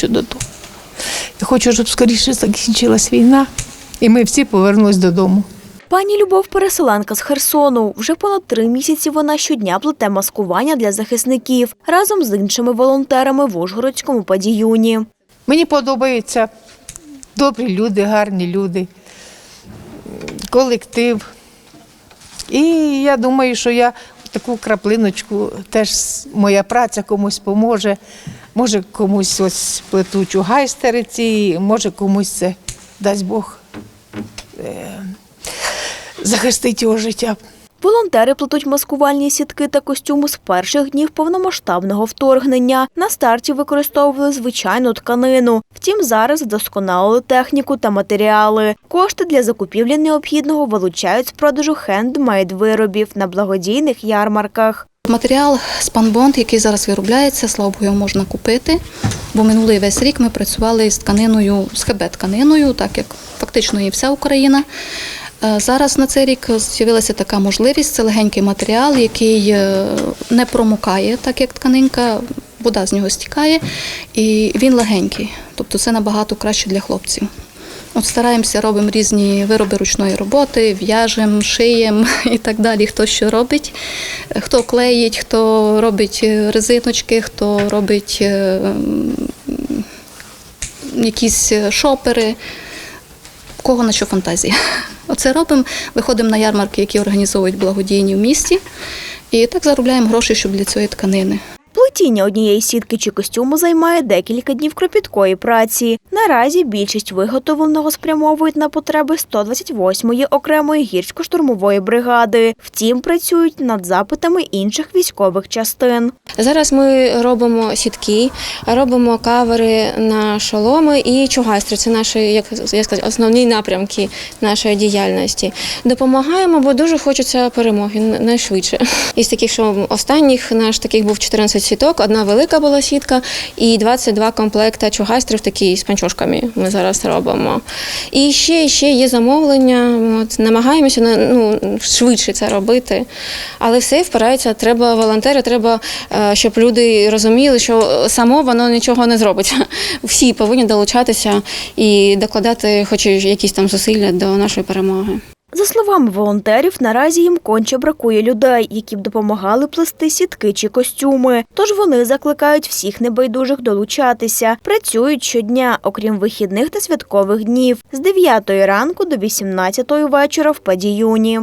хочу додому. Я хочу, щоб скоріше закінчилась війна, і ми всі повернулись додому. Пані Любов переселенка з Херсону. Вже понад три місяці вона щодня плете маскування для захисників разом з іншими волонтерами в Ужгородському падіюні. Мені подобаються добрі люди, гарні люди, колектив. І я думаю, що я таку краплиночку, теж моя праця комусь поможе. Може, комусь ось плетучу гайстериці, може комусь це дасть Бог е, захистить його життя. Волонтери плетуть маскувальні сітки та костюми з перших днів повномасштабного вторгнення. На старті використовували звичайну тканину. Втім, зараз вдосконалили техніку та матеріали. Кошти для закупівлі необхідного вилучають з продажу хендмейд виробів на благодійних ярмарках. Матеріал спанбонд, який зараз виробляється, слава Богу, його можна купити. Бо минулий весь рік ми працювали з тканиною, з ХБ-тканиною, так як фактично і вся Україна. Е, Зараз на цей рік з'явилася така можливість. Це легенький матеріал, який е, не промокає, так як тканинка, вода з нього стікає, і він легенький. Тобто це набагато краще для хлопців. От стараємося, робимо різні вироби ручної роботи, в'яжемо, шиємо і так далі. Хто що робить, хто клеїть, хто робить е, резиночки, хто робить якісь шопери. Кого на що фантазія? Оце робимо. Виходимо на ярмарки, які організовують благодійні в місті, і так заробляємо гроші, щоб для цієї тканини. Плетіння однієї сітки чи костюму займає декілька днів кропіткої праці. Наразі більшість виготовленого спрямовують на потреби 128-ї окремої гірсько-штурмової бригади. Втім, працюють над запитами інших військових частин. Зараз ми робимо сітки, робимо кавери на шоломи і чугайстри. Це наші, як я сказати, основні напрямки нашої діяльності. Допомагаємо, бо дуже хочеться перемоги найшвидше. Із таких, що останніх наш таких був 14 сіток, одна велика була сітка і 22 комплекта чугайстрів такі з панчошками ми зараз робимо. І ще, ще є замовлення. От, намагаємося ну, швидше це робити. Але все впирається, треба волонтери, треба, е, щоб люди розуміли, що само воно нічого не зробить. Всі повинні долучатися і докладати хоч якісь там зусилля до нашої перемоги. За словами волонтерів, наразі їм конче бракує людей, які б допомагали плести сітки чи костюми. Тож вони закликають всіх небайдужих долучатися. Працюють щодня, окрім вихідних та святкових днів, з 9 ранку до 18 вечора в падіюні.